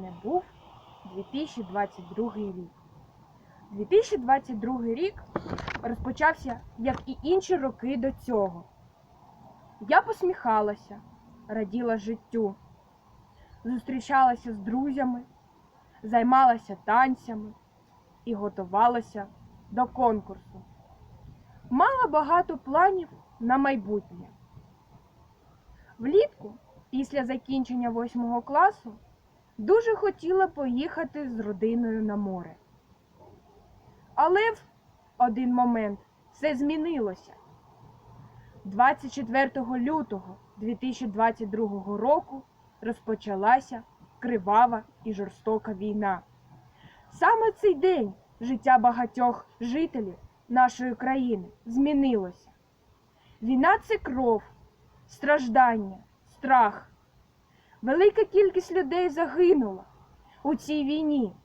мене був 2022 рік. 2022 рік розпочався, як і інші роки до цього. Я посміхалася, раділа життю, зустрічалася з друзями, займалася танцями і готувалася до конкурсу. Мала багато планів на майбутнє. Влітку, після закінчення восьмого класу, дуже хотіла поїхати з родиною на море. Але в один момент все змінилося. 24 лютого 2022 року розпочалася кривава і жорстока війна. Саме цей день життя багатьох жителів нашої країни змінилося. Війна це кров, страждання, страх. Велика кількість людей загинула у цій війні.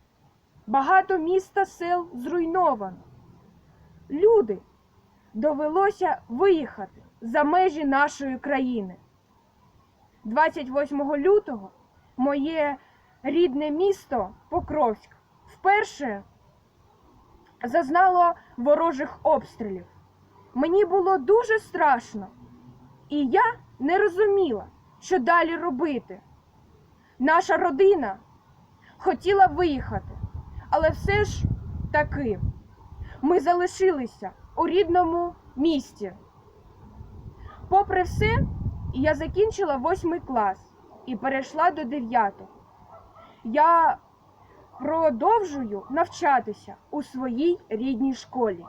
Багато міст та сел зруйновано. Люди довелося виїхати за межі нашої країни. 28 лютого моє рідне місто Покровськ вперше зазнало ворожих обстрілів. Мені було дуже страшно, і я не розуміла, що далі робити. Наша родина хотіла виїхати, але все ж таки ми залишилися у рідному місті. Попри все, я закінчила восьмий клас і перейшла до дев'ятого. Я продовжую навчатися у своїй рідній школі.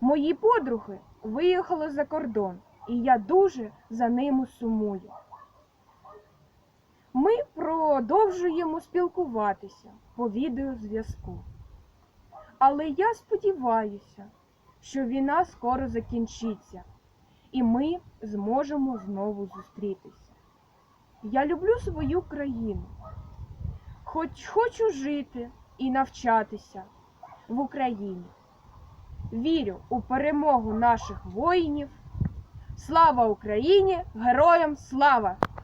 Мої подруги виїхали за кордон, і я дуже за ними сумую. Ми продовжуємо спілкуватися по відеозв'язку. Але я сподіваюся, що війна скоро закінчиться, і ми зможемо знову зустрітися. Я люблю свою країну, хоч хочу жити і навчатися в Україні. Вірю у перемогу наших воїнів. Слава Україні! Героям слава!